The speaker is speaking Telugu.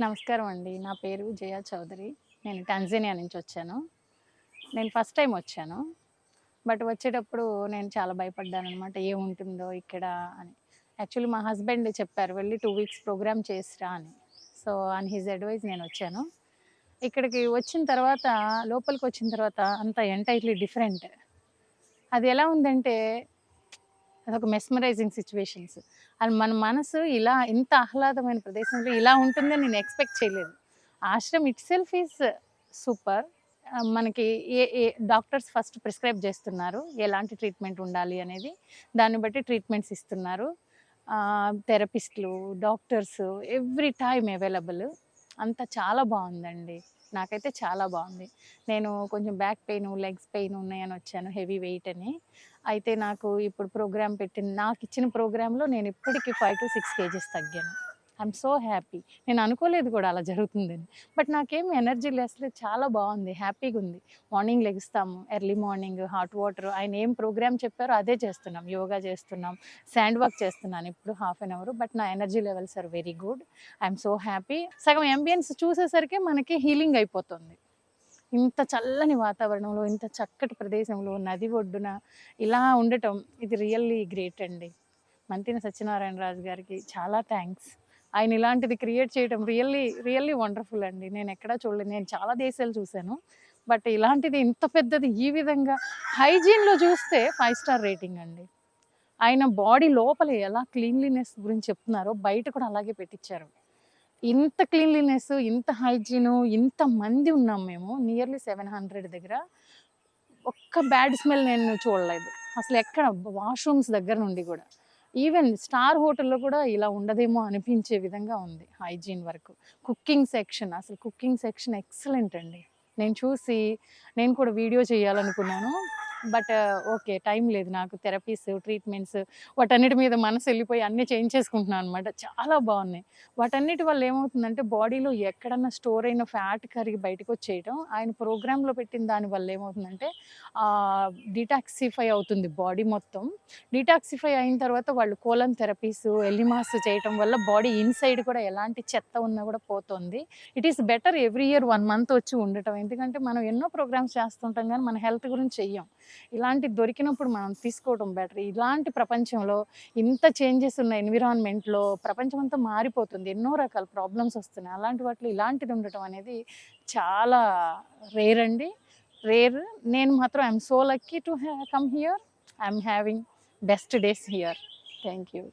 నమస్కారం అండి. నా పేరు జయా చౌదరి. నేను టాంజానియా నుంచి వచ్చాను. నేను ఫస్ట్ టైం వచ్చాను. బట్ వచ్చేటప్పుడు నేను చాలా భయపడ్డాను అనమాట ఏముంటుందో ఇక్కడ అని. యాక్చువల్లీ మా హస్బెండ్ చెప్పారు వెళ్ళి టూ వీక్స్ ప్రోగ్రామ్ చేసిరా అని. సో అని హిజ్ అడ్వైజ్ నేను వచ్చాను. ఇక్కడికి వచ్చిన తర్వాత లోపలికి వచ్చిన తర్వాత అంత ఎంటైర్లీ డిఫరెంట్. అది ఎలా ఉందంటే అదొక మెస్మరైజింగ్ సిచ్యువేషన్స్ అది మన మనసు ఇలా ఇంత ఆహ్లాదమైన ప్రదేశంలో ఇలా ఉంటుందని నేను ఎక్స్పెక్ట్ చేయలేదు. Ashram itself is super మనకి ఏ ఏ డాక్టర్స్ ఫస్ట్ ప్రిస్క్రైబ్ చేస్తున్నారు. ఎలాంటి ట్రీట్మెంట్ ఉండాలి అనేది. దాన్ని బట్టి ట్రీట్మెంట్స్ ఇస్తున్నారు. థెరపిస్టులు డాక్టర్స్ ఎవ్రీ టైం అవైలబుల్ అంతా చాలా బాగుందండి. నాకైతే చాలా బాగుంది. నేను కొంచెం బ్యాక్ పెయిన్ లెగ్స్ పెయిన్ ఉన్నాయని వచ్చాను హెవీ వెయిట్ అని. అయితే నాకు ఇప్పుడు ప్రోగ్రామ్ పెట్టిన నాకు ఇచ్చిన ప్రోగ్రాంలో నేను ఇప్పటికీ ఫైవ్ టు సిక్స్ కేజీస్ తగ్గాను. ఐఎమ్ సో హ్యాపీ నేను అనుకోలేదు కూడా అలా జరుగుతుందని. బట్ నాకేం ఎనర్జీ అసలు చాలా బాగుంది. హ్యాపీగా ఉంది. Morning లెగుస్తాము. Early morning hot water. ఆయన ఏం ప్రోగ్రామ్ చెప్పారో అదే చేస్తున్నాం. యోగా చేస్తున్నాం. శాండ్ వాక్ చేస్తున్నాను. ఇప్పుడు హాఫ్ అన్ అవర్. బట్ నా energy levels are very good. I'm so happy సగం ఎంబియన్స్ చూసేసరికి మనకి హీలింగ్ అయిపోతుంది. ఇంత చల్లని వాతావరణంలో ఇంత చక్కటి ప్రదేశంలో నది ఒడ్డున ఇలా ఉండటం ఇది రియల్లీ గ్రేట్ అండి. మంతిన సత్యనారాయణ రాజు గారికి చాలా థ్యాంక్స్ ఆయన ఇలాంటిది క్రియేట్ చేయడం రియల్లీ రియల్లీ వండర్ఫుల్ అండి. నేను ఎక్కడా చూడలేదు నేను చాలా దేశాలు చూశాను. బట్ ఇలాంటిది ఇంత పెద్దది ఈ విధంగా హైజీన్లో చూస్తే ఫైవ్ స్టార్ రేటింగ్ అండి. ఆయన బాడీ లోపల ఎలా క్లీన్లీనెస్ గురించి చెప్తున్నారో బయట కూడా అలాగే పెట్టించారు ఇంత క్లీన్లీనెస్ ఇంత హైజీను ఇంత మంది ఉన్నాం మేము. నియర్లీ సెవెన్ హండ్రెడ్ దగ్గర. ఒక్క బ్యాడ్ స్మెల్ నేను చూడలేదు. అసలు ఎక్కడ? వాష్రూమ్స్ దగ్గర నుండి కూడా. ఈవెన్ స్టార్ హోటల్లో కూడా ఇలా ఉండదేమో అనిపించే విధంగా ఉంది హైజీన్ వరకు. కుకింగ్ సెక్షన్ అసలు కుకింగ్ సెక్షన్ ఎక్సలెంట్ అండి. నేను చూసి నేను కూడా వీడియో చేయాలనుకున్నాను. బట్ ఓకే టైం లేదు నాకు థెరపీస్ ట్రీట్మెంట్స్ వాటన్నిటి మీద మనసు వెళ్ళిపోయి అన్నీ చేంజ్ చేసుకుంటున్నాను అనమాట చాలా బాగున్నాయి. వాటన్నిటి వల్ల ఏమవుతుందంటే బాడీలో ఎక్కడన్నా స్టోర్ అయిన ఫ్యాట్ కరిగి బయటకు వచ్చేయడం ఆయన ప్రోగ్రాంలో పెట్టిన దాని వల్ల ఏమవుతుందంటే డిటాక్సిఫై అవుతుంది బాడీ మొత్తం. డిటాక్సిఫై అయిన తర్వాత వాళ్ళు కోలం థెరపీస్ ఎలిమాస్ చేయటం వల్ల బాడీ ఇన్సైడ్ కూడా ఎలాంటి చెత్త ఉన్నా కూడా పోతుంది. It is better every year one month వచ్చి ఉండటం. ఎందుకంటే మనం ఎన్నో ప్రోగ్రామ్స్ చేస్తుంటాం కానీ మన హెల్త్ గురించి చెయ్యం. ఇలాంటి దొరికినప్పుడు మనం తీసుకోవడం బెటర్. ఇలాంటి ప్రపంచంలో ఇంత చేంజెస్ ఉన్న ఎన్విరాన్మెంట్లో ప్రపంచం అంతా మారిపోతుంది. ఎన్నో రకాల ప్రాబ్లమ్స్ వస్తున్నాయి. అలాంటి వాటిలో ఇలాంటిది ఉండటం అనేది చాలా రేర్ అండి. రేర్. నేను మాత్రం I'm so lucky to come here. I'm having best days here. Thank you